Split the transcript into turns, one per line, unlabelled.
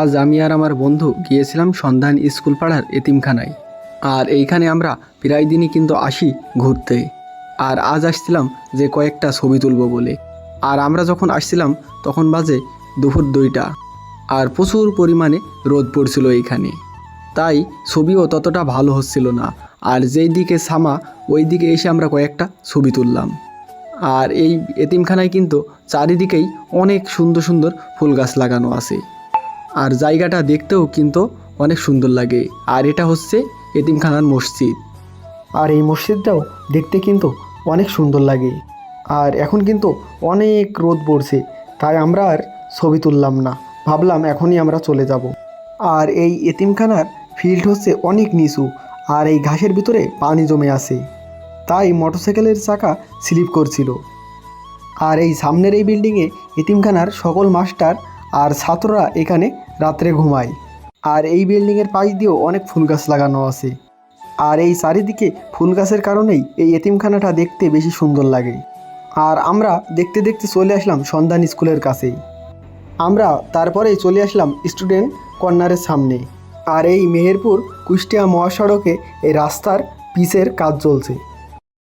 আজ আমি আর আমার বন্ধু গিয়েছিলাম সন্ধান স্কুল পাড়ার এতিমখানায়। আর এইখানে আমরা প্রায় দিনই কিন্তু আসি ঘুরতে। আর আজ আসছিলাম যে কয়েকটা ছবি তুলব বলে। আর আমরা যখন আসছিলাম, তখন বাজে দুপুর দুইটা। আর প্রচুর পরিমাণে রোদ পড়ছিল এইখানে। তাই ছবিও ততটা ভালো হচ্ছিল না। আর যেই দিকে সামা ওই দিকে এসে আমরা কয়েকটা ছবি তুললাম। আর এই এতিমখানায় কিন্তু চারিদিকেই অনেক সুন্দর সুন্দর ফুল গাছ লাগানো আছে। আর জায়গাটা দেখতেও কিন্তু অনেক সুন্দর লাগে। আর এটা হচ্ছে এতিমখানার মসজিদ। আর এই মসজিদটাও দেখতে কিন্তু অনেক সুন্দর লাগে। আর এখন কিন্তু অনেক রোদ পড়ছে, তাই আমরা আর ছবি তুললাম না। ভাবলাম এখনই আমরা চলে যাব। আর এই এতিমখানার ফিল্ড হচ্ছে অনেক নিচু, আর এই ঘাসের ভিতরে পানি জমে আছে। তাই মোটরসাইকেলের চাকা স্লিপ করছিল। আর এই সামনের এই বিল্ডিংয়ে এতিমখানার সকল মাস্টার আর ছাত্ররা এখানে রাত্রে ঘুমায়। আর এই বিল্ডিংয়ের পাশ দিয়েও অনেক ফুল গাছ লাগানো আছে। আর এই চারিদিকে ফুল গাছের কারণেই এই এতিমখানাটা দেখতে বেশি সুন্দর লাগে। আর আমরা দেখতে দেখতে চলে আসলাম সন্ধান স্কুলের কাছেই। আমরা তারপরেই চলে আসলাম স্টুডেন্ট কর্নারের সামনে। আর এই মেহেরপুর কুষ্টিয়া মহাসড়কে এই রাস্তার পিচের কাজ চলছে।